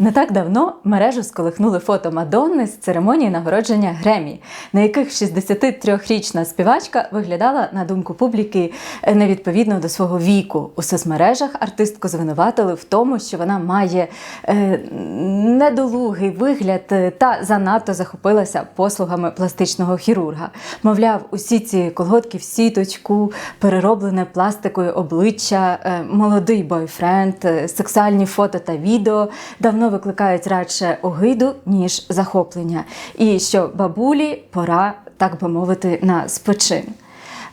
Не так давно мережу сколихнули фото Мадонни з церемонії нагородження Гремі, на яких 63-річна співачка виглядала, на думку публіки, невідповідно до свого віку. У соцмережах артистку звинуватили в тому, що вона має е, недолугий вигляд та занадто захопилася послугами пластичного хірурга. Мовляв, усі ці колготки в сіточку, перероблене пластикою обличчя, е, молодий бойфренд, е, сексуальні фото та відео давно викликають радше огиду, ніж захоплення. І що бабулі пора, так би мовити, на спочин.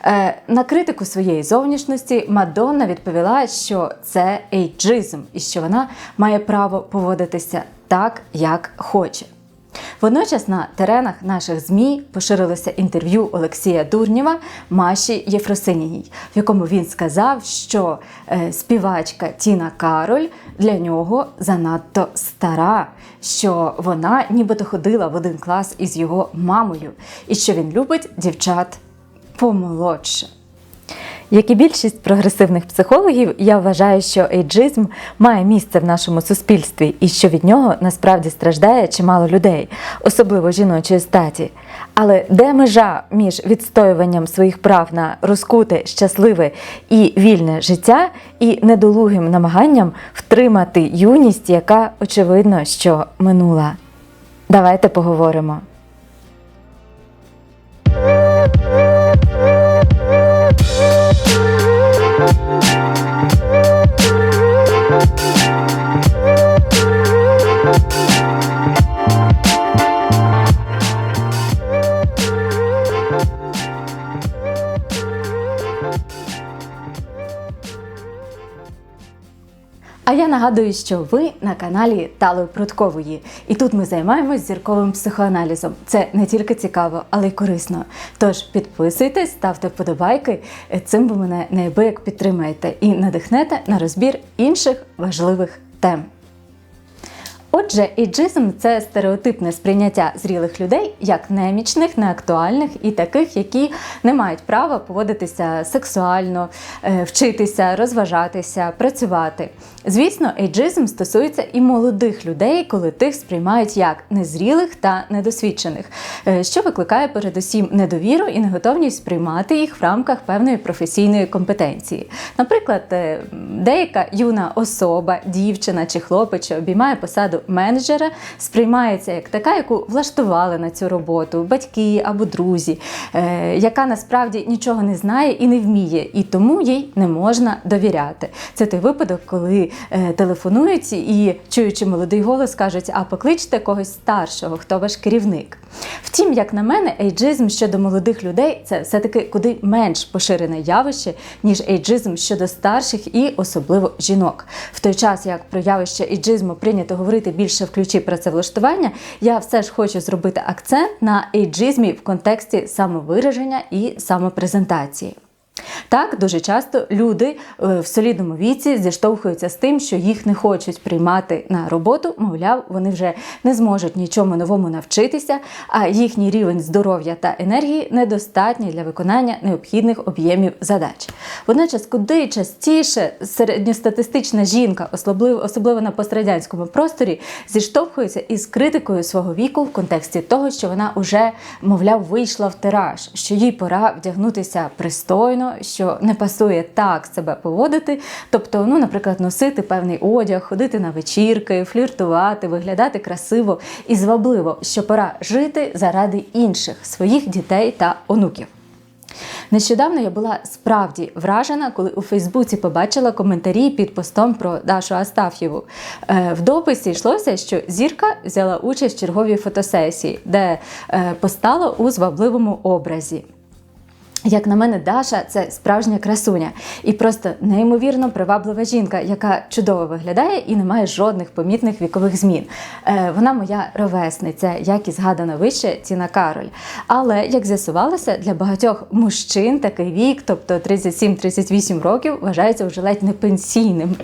Е, На критику своєї зовнішності Мадонна відповіла, що це ейджизм і що вона має право поводитися так, як хоче. Водночас на теренах наших ЗМІ поширилося інтерв'ю Олексія Дурнєва Маші Єфросиніній, в якому він сказав, що е, співачка Тіна Кароль для нього занадто стара, що вона нібито ходила в один клас із його мамою, і що він любить дівчат помолодше. Як і більшість прогресивних психологів, я вважаю, що ейджизм має місце в нашому суспільстві і що від нього насправді страждає чимало людей, особливо жіночої статі. Але де межа між відстоюванням своїх прав на розкуте, щасливе і вільне життя і недолугим намаганням втримати юність, яка очевидно, що минула? Давайте поговоримо. Нагадую, що ви на каналі Тали Прудкової, і тут ми займаємось зірковим психоаналізом. Це не тільки цікаво, але й корисно. Тож підписуйтесь, ставте вподобайки. Цим ви мене неабияк підтримаєте і надихнете на розбір інших важливих тем. Отже, іджизм це стереотипне сприйняття зрілих людей як немічних, неактуальних і таких, які не мають права поводитися сексуально, е, вчитися, розважатися, працювати. Звісно, ейджизм стосується і молодих людей, коли тих сприймають як незрілих та недосвідчених, е, що викликає передусім недовіру і неготовність сприймати їх в рамках певної професійної компетенції. Наприклад, е, деяка юна особа, дівчина чи хлопець, обіймає посаду менеджера, сприймається як така, яку влаштували на цю роботу батьки або друзі, е, яка насправді нічого не знає і не вміє, і тому їй не можна довіряти. Це той випадок, коли е, телефонують і, чуючи молодий голос, кажуть: а покличте когось старшого, хто ваш керівник. Втім, як на мене, ейджизм щодо молодих людей це все-таки куди менш поширене явище, ніж ейджизм щодо старших і особливо жінок. В той час, як про явище ейджизму прийнято говорити більше в ключі працевлаштування, я все ж хочу зробити акцент на ейджизмі в контексті самовираження і самопрезентації. Так, дуже часто люди е, в солідному віці зіштовхуються з тим, що їх не хочуть приймати на роботу, мовляв, вони вже не зможуть нічому новому навчитися, а їхній рівень здоров'я та енергії недостатній для виконання необхідних об'ємів задач. Водночас, куди частіше середньостатистична жінка, особливо, на пострадянському просторі, зіштовхується із критикою свого віку в контексті того, що вона вже, мовляв, вийшла в тираж, що їй пора вдягнутися пристойно що не пасує так себе поводити. Тобто, ну, наприклад, носити певний одяг, ходити на вечірки, фліртувати, виглядати красиво і звабливо, що пора жити заради інших своїх дітей та онуків. Нещодавно я була справді вражена, коли у Фейсбуці побачила коментарі під постом про Дашу Астаф'єву. Е, В дописі йшлося, що зірка взяла участь в черговій фотосесії, де е, постала у звабливому образі. Як на мене, Даша це справжня красуня і просто неймовірно приваблива жінка, яка чудово виглядає і не має жодних помітних вікових змін. Е, вона моя ровесниця, як і згадана вище Тіна Кароль. Але як з'ясувалося, для багатьох мужчин такий вік, тобто 37-38 років, вважається вже ледь не пенсійним.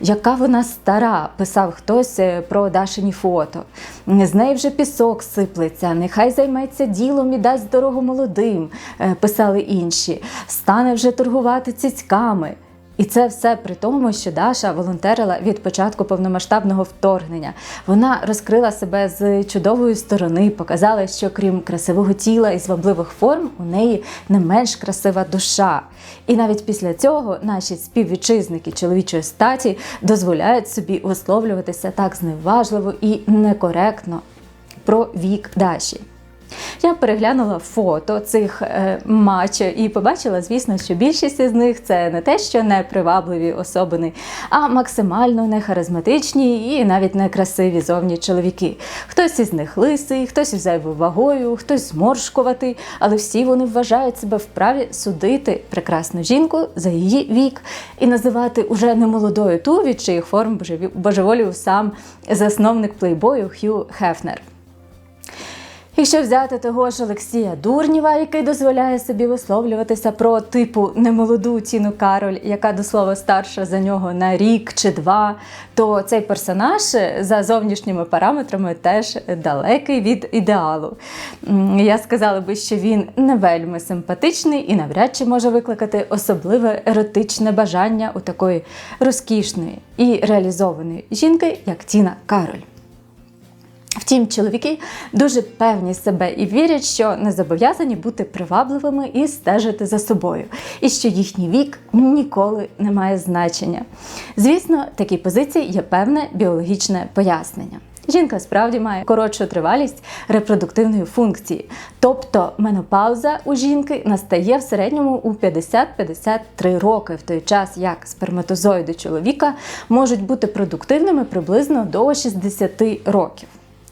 Яка вона стара, писав хтось е, про Дашині фото. З неї вже пісок сиплеться, нехай займеться ділом і дасть дорогу молодим, е, писали інші. Стане вже торгувати цицьками. І це все при тому, що Даша волонтерила від початку повномасштабного вторгнення. Вона розкрила себе з чудової сторони, показала, що крім красивого тіла і звабливих форм, у неї не менш красива душа. І навіть після цього наші співвітчизники чоловічої статі дозволяють собі висловлюватися так зневажливо і некоректно про вік Даші. Я переглянула фото цих е, мачо і побачила, звісно, що більшість із них це не те, що непривабливі особини, а максимально нехаризматичні і навіть некрасиві зовні чоловіки. Хтось із них лисий, хтось із зайвою вагою, хтось зморшкуватий, але всі вони вважають себе вправі судити прекрасну жінку за її вік і називати уже немолодою ту, від чиїх форм божеволів сам засновник плейбою Хью Хефнер. Якщо взяти того ж Олексія Дурнєва, який дозволяє собі висловлюватися про типу немолоду Тіну Кароль, яка до слова старша за нього на рік чи два, то цей персонаж за зовнішніми параметрами теж далекий від ідеалу. Я сказала би, що він не вельми симпатичний і навряд чи може викликати особливе еротичне бажання у такої розкішної і реалізованої жінки, як Тіна Кароль. Втім, чоловіки дуже певні себе і вірять, що не зобов'язані бути привабливими і стежити за собою, і що їхній вік ніколи не має значення. Звісно, такій позиції є певне біологічне пояснення. Жінка справді має коротшу тривалість репродуктивної функції, тобто менопауза у жінки настає в середньому у 50-53 роки, в той час як сперматозоїди чоловіка можуть бути продуктивними приблизно до 60 років.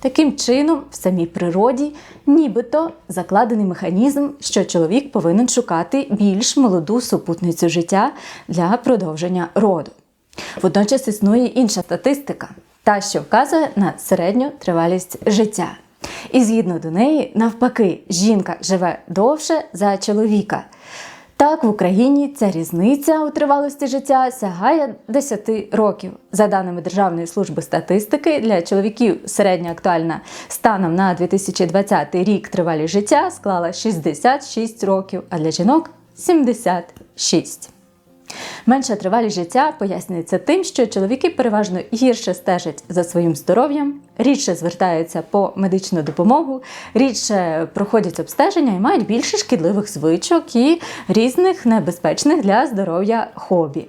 Таким чином, в самій природі нібито закладений механізм, що чоловік повинен шукати більш молоду супутницю життя для продовження роду. Водночас існує інша статистика, та, що вказує на середню тривалість життя. І згідно до неї, навпаки, жінка живе довше за чоловіка. Так, в Україні ця різниця у тривалості життя сягає 10 років. За даними Державної служби статистики, для чоловіків середня актуальна станом на 2020 рік тривалість життя склала 66 років, а для жінок 76. Менша тривалість життя пояснюється тим, що чоловіки переважно гірше стежать за своїм здоров'ям, рідше звертаються по медичну допомогу, рідше проходять обстеження і мають більше шкідливих звичок і різних небезпечних для здоров'я хобі,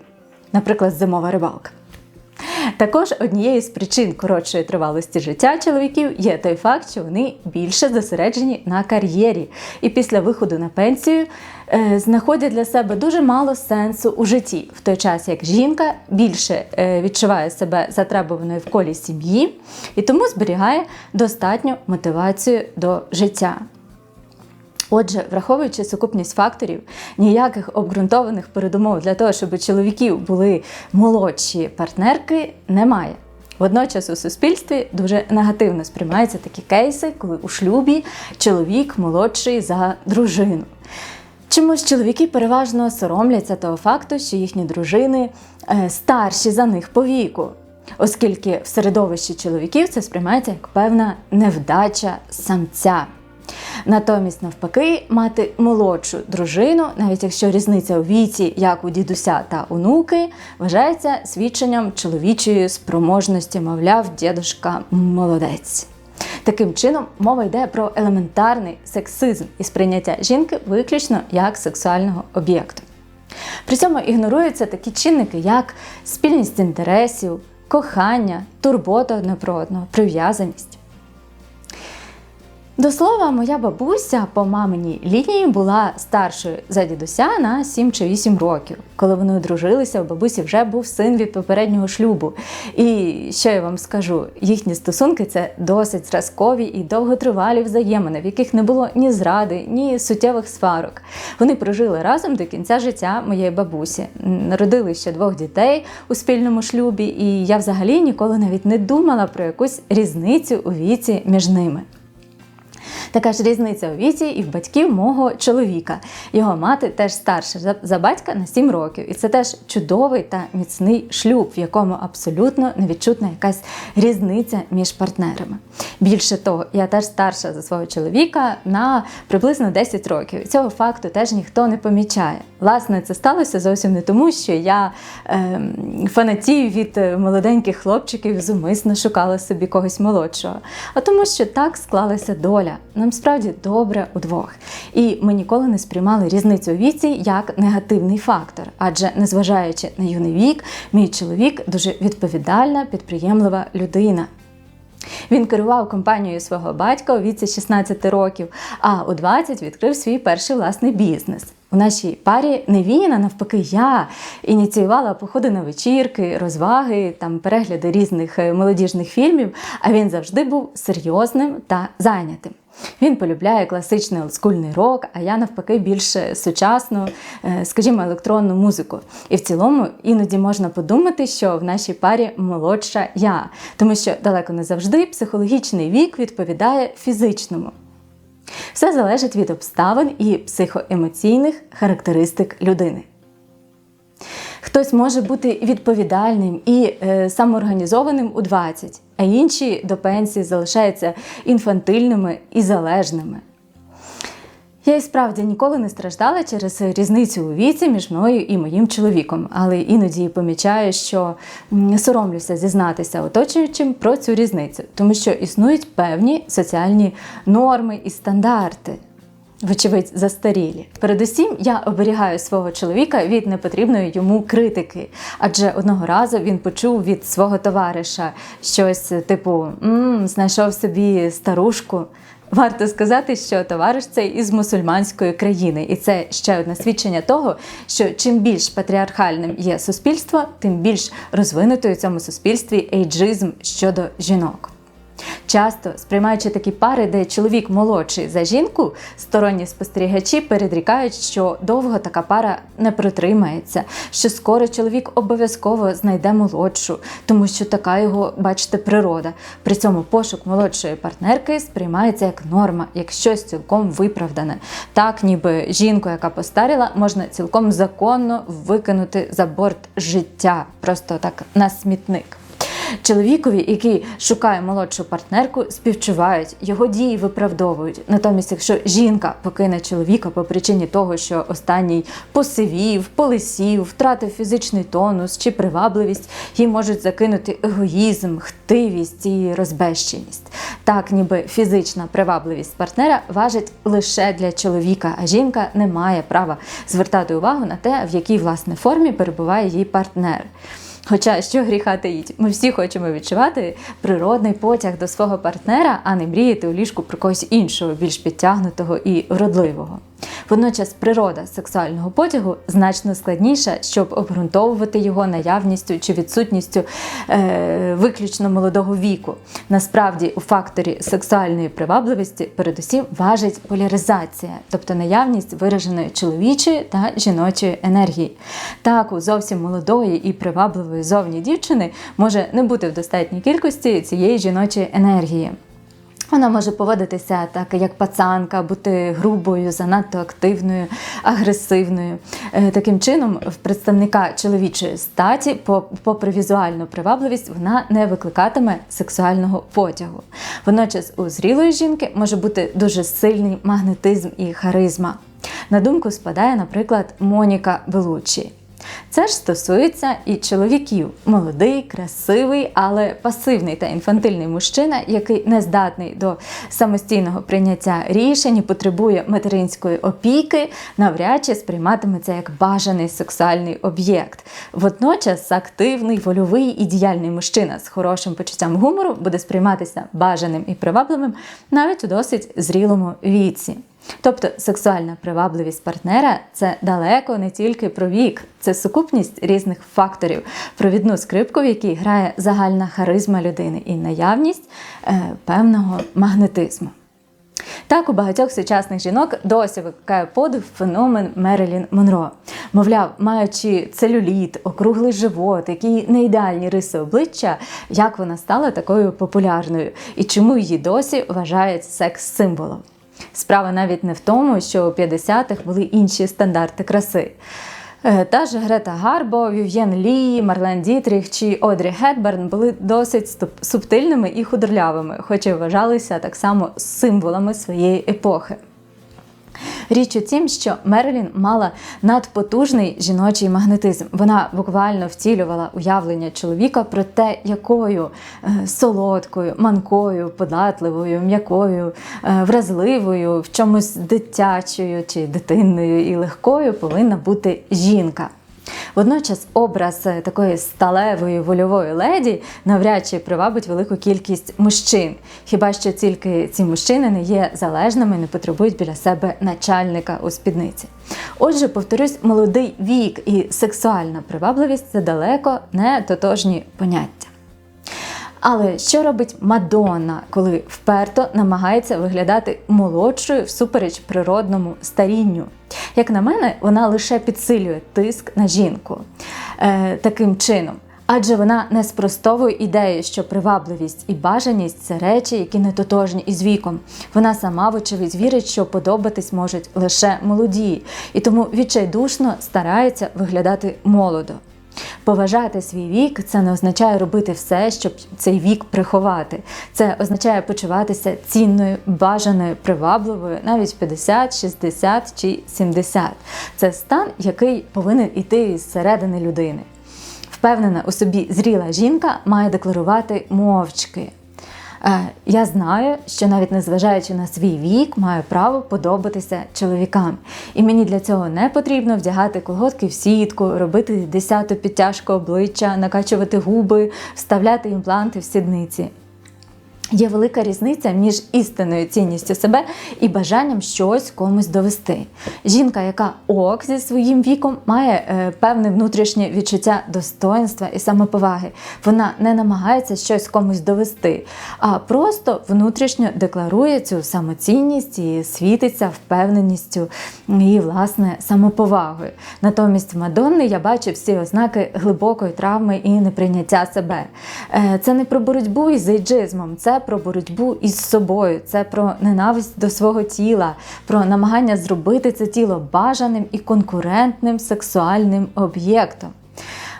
наприклад, зимова рибалка. Також однією з причин коротшої тривалості життя чоловіків є той факт, що вони більше зосереджені на кар'єрі, і після виходу на пенсію е, знаходять для себе дуже мало сенсу у житті, в той час як жінка більше е, відчуває себе затребуваною в колі сім'ї і тому зберігає достатню мотивацію до життя. Отже, враховуючи сукупність факторів, ніяких обґрунтованих передумов для того, щоб у чоловіків були молодші партнерки, немає. Водночас у суспільстві дуже негативно сприймаються такі кейси, коли у шлюбі чоловік молодший за дружину. Чомусь чоловіки переважно соромляться того факту, що їхні дружини е, старші за них по віку, оскільки в середовищі чоловіків це сприймається як певна невдача самця. Натомість, навпаки, мати молодшу дружину, навіть якщо різниця у віці, як у дідуся та онуки, вважається свідченням чоловічої спроможності, мовляв, дідушка молодець. Таким чином, мова йде про елементарний сексизм і сприйняття жінки виключно як сексуального об'єкту. При цьому ігноруються такі чинники, як спільність інтересів, кохання, турбота одне про одного, прив'язаність. До слова, моя бабуся по маминій лінії була старшою за дідуся на 7 чи 8 років. Коли вони одружилися, у бабусі вже був син від попереднього шлюбу. І що я вам скажу, їхні стосунки це досить зразкові і довготривалі взаємини, в яких не було ні зради, ні суттєвих сварок. Вони прожили разом до кінця життя моєї бабусі. Народили ще двох дітей у спільному шлюбі, і я взагалі ніколи навіть не думала про якусь різницю у віці між ними. Така ж різниця у віці і в батьків мого чоловіка. Його мати теж старша за- батька на 7 років. І це теж чудовий та міцний шлюб, в якому абсолютно невідчутна якась різниця між партнерами. Більше того, я теж старша за свого чоловіка на приблизно 10 років. І Цього факту теж ніхто не помічає. Власне, це сталося зовсім не тому, що я ем, фанатію від е, молоденьких хлопчиків, зумисно шукала собі когось молодшого, а тому, що так склалася доля. Нам справді добре удвох. І ми ніколи не сприймали різницю у віці як негативний фактор, адже незважаючи на юний вік, мій чоловік дуже відповідальна, підприємлива людина. Він керував компанією свого батька у віці 16 років, а у 20 відкрив свій перший власний бізнес. У нашій парі не він, а навпаки, я ініціювала походи на вечірки, розваги, там перегляди різних е, молодіжних фільмів. А він завжди був серйозним та зайнятим. Він полюбляє класичний олдскульний рок, а я навпаки більш сучасну, е, скажімо, електронну музику. І в цілому іноді можна подумати, що в нашій парі молодша я, тому що далеко не завжди психологічний вік відповідає фізичному. Все залежить від обставин і психоемоційних характеристик людини. Хтось може бути відповідальним і е, самоорганізованим у 20, а інші до пенсії залишаються інфантильними і залежними. Я і справді ніколи не страждала через різницю у віці між мною і моїм чоловіком, але іноді помічаю, що соромлюся зізнатися оточуючим про цю різницю, тому що існують певні соціальні норми і стандарти. Вочевидь, застарілі. Передусім, я оберігаю свого чоловіка від непотрібної йому критики, адже одного разу він почув від свого товариша щось типу «М, знайшов собі старушку. Варто сказати, що товариш цей із мусульманської країни, і це ще одне свідчення того, що чим більш патріархальним є суспільство, тим більш розвинутою в цьому суспільстві ейджизм щодо жінок. Часто, сприймаючи такі пари, де чоловік молодший за жінку, сторонні спостерігачі передрікають, що довго така пара не протримається, що скоро чоловік обов'язково знайде молодшу, тому що така його, бачите, природа. При цьому пошук молодшої партнерки сприймається як норма, як щось цілком виправдане. Так, ніби жінку, яка постаріла, можна цілком законно викинути за борт життя, просто так на смітник. Чоловікові, який шукає молодшу партнерку, співчувають, його дії виправдовують. Натомість, якщо жінка покине чоловіка по причині того, що останній посивів, полисів, втратив фізичний тонус чи привабливість, їй можуть закинути егоїзм, хтивість і розбещеність. Так, ніби фізична привабливість партнера важить лише для чоловіка, а жінка не має права звертати увагу на те, в якій власне формі перебуває її партнер. Хоча що гріха таїть, ми всі хочемо відчувати природний потяг до свого партнера, а не мріяти у ліжку про когось іншого, більш підтягнутого і вродливого. Водночас природа сексуального потягу значно складніша, щоб обґрунтовувати його наявністю чи відсутністю е, виключно молодого віку. Насправді, у факторі сексуальної привабливості передусім важить поляризація, тобто наявність вираженої чоловічої та жіночої енергії. Так, у зовсім молодої і привабливої зовні дівчини може не бути в достатній кількості цієї жіночої енергії. Вона може поводитися так, як пацанка, бути грубою, занадто активною, агресивною. Е, Таким чином, в представника чоловічої статі, попри візуальну привабливість, вона не викликатиме сексуального потягу. Водночас у зрілої жінки може бути дуже сильний магнетизм і харизма. На думку спадає, наприклад, Моніка Белучі. Це ж стосується і чоловіків. Молодий, красивий, але пасивний та інфантильний мужчина, який не здатний до самостійного прийняття рішень і потребує материнської опіки, навряд чи сприйматиметься як бажаний сексуальний об'єкт. Водночас активний, вольовий і діяльний мужчина з хорошим почуттям гумору буде сприйматися бажаним і привабливим навіть у досить зрілому віці. Тобто сексуальна привабливість партнера це далеко не тільки про вік, це сукупність різних факторів, провідну скрипку, в якій грає загальна харизма людини і наявність е, певного магнетизму. Так у багатьох сучасних жінок досі викликає подив феномен Мерилін Монро. Мовляв, маючи целюліт, округлий живот, які не ідеальні риси обличчя, як вона стала такою популярною і чому її досі вважають секс-символом. Справа навіть не в тому, що у 50-х були інші стандарти краси. Е, Та ж Грета Гарбо, Вів'єн Лі, Марлен Дітріх чи Одрі Гетберн були досить субтильними і худорлявими, хоч і вважалися так само символами своєї епохи. Річ у тім, що Мерлін мала надпотужний жіночий магнетизм. Вона буквально втілювала уявлення чоловіка про те, якою е, солодкою, манкою, податливою, м'якою, е, вразливою, в чомусь дитячою чи дитинною і легкою повинна бути жінка. Водночас образ е, такої сталевої вольової леді навряд чи привабить велику кількість мужчин. Хіба що тільки ці мужчини не є залежними, не потребують біля себе начальника у спідниці. Отже, повторюсь, молодий вік і сексуальна привабливість це далеко не тотожні поняття. Але що робить Мадонна, коли вперто намагається виглядати молодшою всупереч природному старінню? Як на мене, вона лише підсилює тиск на жінку е, таким чином. Адже вона не спростовує ідею, що привабливість і бажаність це речі, які не тотожні із віком. Вона сама, вочевидь, вірить, що подобатись можуть лише молоді, і тому відчайдушно старається виглядати молодо. Поважати свій вік це не означає робити все, щоб цей вік приховати. Це означає почуватися цінною, бажаною, привабливою навіть в 50, 60 чи 70. Це стан, який повинен іти з середини людини. Впевнена у собі зріла жінка має декларувати мовчки. Е, Я знаю, що навіть незважаючи на свій вік, маю право подобатися чоловікам. І мені для цього не потрібно вдягати колготки в сітку, робити десяту підтяжку обличчя, накачувати губи, вставляти імпланти в сідниці. Є велика різниця між істинною цінністю себе і бажанням щось комусь довести. Жінка, яка ок зі своїм віком, має е, певне внутрішнє відчуття достоинства і самоповаги. Вона не намагається щось комусь довести, а просто внутрішньо декларує цю самоцінність і світиться впевненістю і, власне, самоповагою. Натомість в Мадонни я бачу всі ознаки глибокої травми і неприйняття себе. Е, Це не про боротьбу із ейджизмом, це про боротьбу із собою, це про ненависть до свого тіла, про намагання зробити це тіло бажаним і конкурентним сексуальним об'єктом.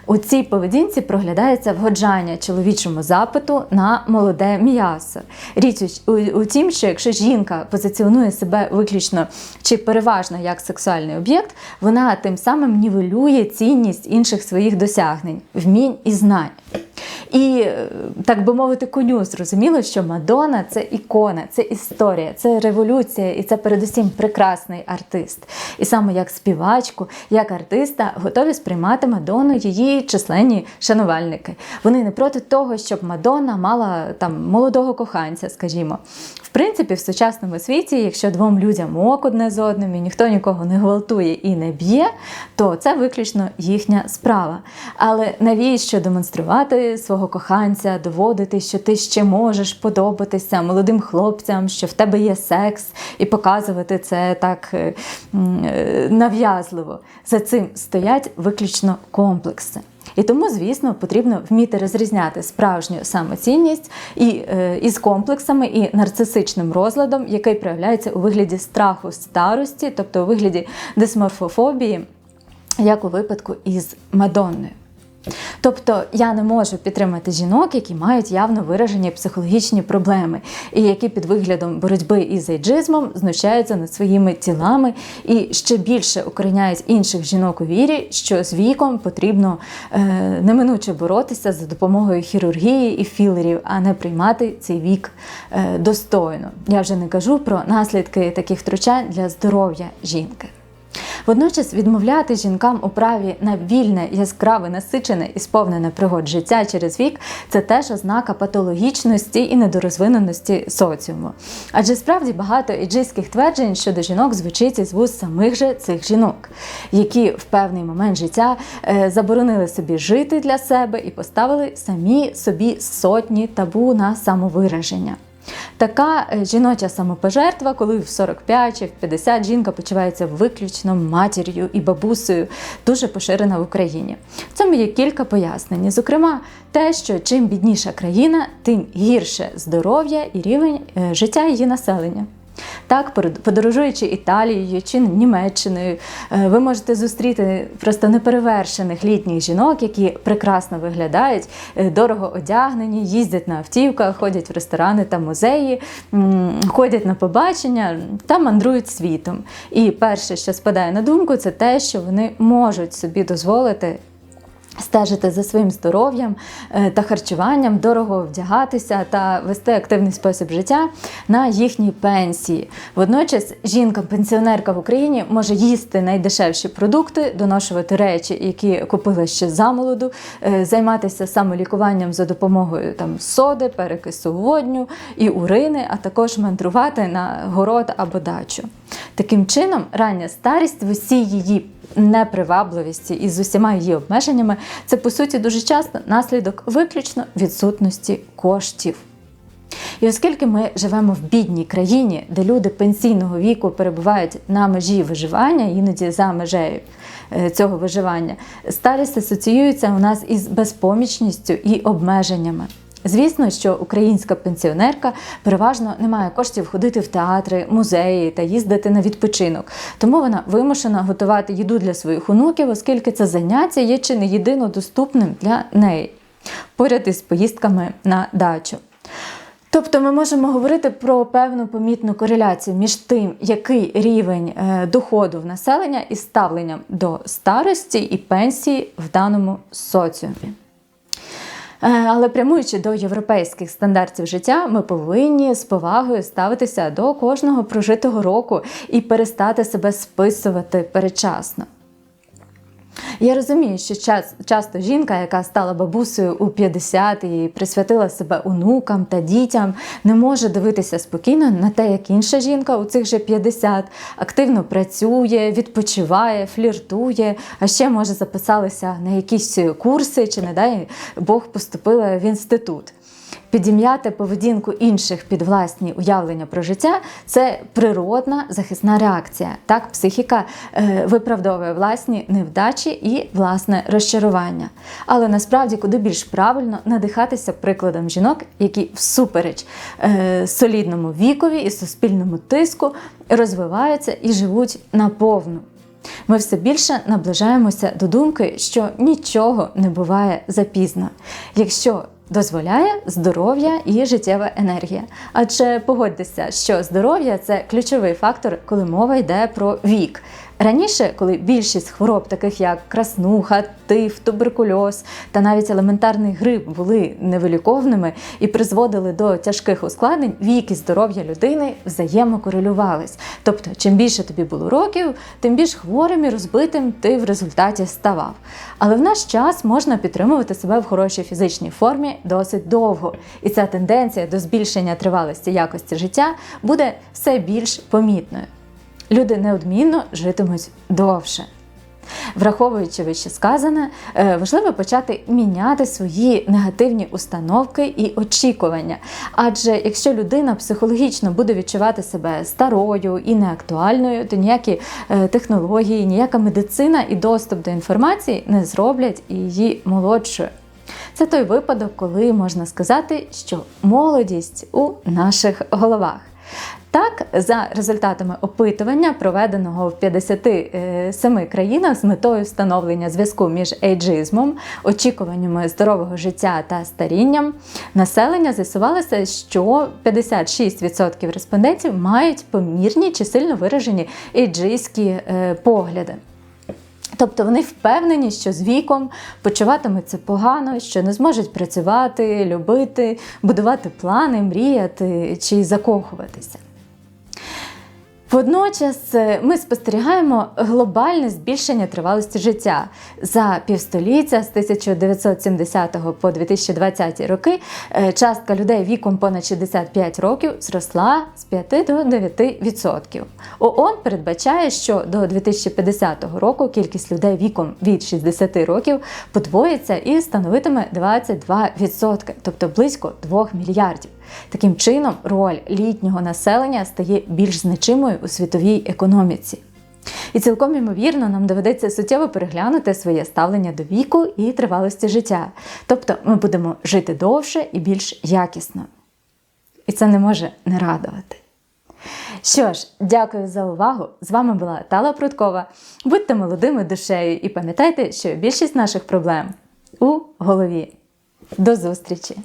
У цій поведінці проглядається вгоджання чоловічому запиту на молоде м'ясо. Річ у, у, тім, що якщо жінка позиціонує себе виключно чи переважно як сексуальний об'єкт, вона тим самим нівелює цінність інших своїх досягнень, вмінь і знань. І, е, так би мовити, коню зрозуміло, що Мадонна це ікона, це історія, це революція, і це передусім прекрасний артист. І саме як співачку, як артиста готові сприймати Мадонну її численні шанувальники. Вони не проти того, щоб Мадонна мала там молодого коханця, скажімо. В принципі, в сучасному світі, якщо двом людям ок одне з одним, і ніхто нікого не гвалтує і не б'є, то це виключно їхня справа. Але навіщо демонструвати свого коханця, доводити, що ти ще можеш подобатися молодим хлопцям, що в тебе є секс, і показувати це так е, е, нав'язливо. За цим стоять виключно комплекси. І тому, звісно, потрібно вміти розрізняти справжню самоцінність і, е, із комплексами і нарцисичним розладом, який проявляється у вигляді страху старості, тобто у вигляді дисморфофобії, як у випадку із Мадонною. Тобто я не можу підтримати жінок, які мають явно виражені психологічні проблеми, і які під виглядом боротьби із ейджизмом знущаються над своїми тілами і ще більше укореняють інших жінок у вірі, що з віком потрібно е, неминуче боротися за допомогою хірургії і філерів, а не приймати цей вік е, достойно. Я вже не кажу про наслідки таких втручань для здоров'я жінки. Водночас відмовляти жінкам у праві на вільне, яскраве, насичене і сповнене пригод життя через вік це теж ознака патологічності і недорозвиненості соціуму. Адже справді багато іджистських тверджень щодо жінок звучить із вуст самих же цих жінок, які в певний момент життя е, заборонили собі жити для себе і поставили самі собі сотні табу на самовираження. Така е, жіноча самопожертва, коли в 45 чи в 50 жінка почувається виключно матір'ю і бабусею, дуже поширена в Україні. В цьому є кілька пояснень. Зокрема, те, що чим бідніша країна, тим гірше здоров'я і рівень е, життя її населення. Так, подорожуючи Італією чи Німеччиною, е, ви можете зустріти просто неперевершених літніх жінок, які прекрасно виглядають, е, дорого одягнені, їздять на автівках, ходять в ресторани та музеї, ходять на побачення та мандрують світом. І перше, що спадає на думку, це те, що вони можуть собі дозволити Стежити за своїм здоров'ям е, та харчуванням, дорого вдягатися та вести активний спосіб життя на їхній пенсії. Водночас жінка-пенсіонерка в Україні може їсти найдешевші продукти, доношувати речі, які купила ще замолоду, е, займатися самолікуванням за допомогою там соди, перекису водню і урини, а також мандрувати на город або дачу. Таким чином, рання старість в усій її непривабливості і з усіма її обмеженнями, це по суті дуже часто наслідок виключно відсутності коштів. І оскільки ми живемо в бідній країні, де люди пенсійного віку перебувають на межі виживання, іноді за межею е, цього виживання, старість асоціюється у нас із безпомічністю і обмеженнями. Звісно, що українська пенсіонерка переважно не має коштів ходити в театри, музеї та їздити на відпочинок. Тому вона вимушена готувати їду для своїх онуків, оскільки це заняття є чи не єдино доступним для неї, поряд із поїздками на дачу. Тобто ми можемо говорити про певну помітну кореляцію між тим, який рівень е, доходу в населення і ставленням до старості і пенсії в даному соціумі. Е, але прямуючи до європейських стандартів життя, ми повинні з повагою ставитися до кожного прожитого року і перестати себе списувати передчасно. Я розумію, що час, часто жінка, яка стала бабусею у 50 і присвятила себе онукам та дітям, не може дивитися спокійно на те, як інша жінка у цих же 50 активно працює, відпочиває, фліртує, а ще може записалися на якісь курси, чи не дай Бог поступила в інститут підім'яти поведінку інших під власні уявлення про життя це природна захисна реакція. Так, психіка е, виправдовує власні невдачі і власне розчарування. Але насправді куди більш правильно надихатися прикладом жінок, які всупереч е, солідному вікові і суспільному тиску розвиваються і живуть наповну. Ми все більше наближаємося до думки, що нічого не буває запізно. Якщо дозволяє здоров'я і життєва енергія. Адже погодьтеся, що здоров'я це ключовий фактор, коли мова йде про вік. Раніше, коли більшість хвороб, таких як краснуха, тиф, туберкульоз та навіть елементарний грип, були невиліковними і призводили до тяжких ускладнень, вік і здоров'я людини взаємокорелювались. Тобто, чим більше тобі було років, тим більш хворим і розбитим ти в результаті ставав. Але в наш час можна підтримувати себе в хорошій фізичній формі досить довго, і ця тенденція до збільшення тривалості якості життя буде все більш помітною люди неодмінно житимуть довше. Враховуючи вище сказане, е, важливо почати міняти свої негативні установки і очікування. Адже якщо людина психологічно буде відчувати себе старою і неактуальною, то ніякі е, технології, ніяка медицина і доступ до інформації не зроблять її молодшою. Це той випадок, коли можна сказати, що молодість у наших головах. Так, за результатами опитування, проведеного в 57 країнах з метою встановлення зв'язку між ейджизмом, очікуваннями здорового життя та старінням, населення з'ясувалося, що 56% респондентів мають помірні чи сильно виражені ейджистські е, погляди. Тобто вони впевнені, що з віком почуватимуться погано, що не зможуть працювати, любити, будувати плани, мріяти чи закохуватися. Водночас е, ми спостерігаємо глобальне збільшення тривалості життя за півстоліття з 1970 по 2020 роки. Е, частка людей віком понад 65 років зросла з 5 до 9%. ООН передбачає, що до 2050 року кількість людей віком від 60 років подвоїться і становитиме 22%, тобто близько 2 мільярдів. Таким чином, роль літнього населення стає більш значимою у світовій економіці. І цілком ймовірно, нам доведеться суттєво переглянути своє ставлення до віку і тривалості життя. Тобто ми будемо жити довше і більш якісно. І це не може не радувати. Що ж, дякую за увагу. З вами була Тала Пруткова. Будьте молодими душею і пам'ятайте, що більшість наших проблем у голові. До зустрічі!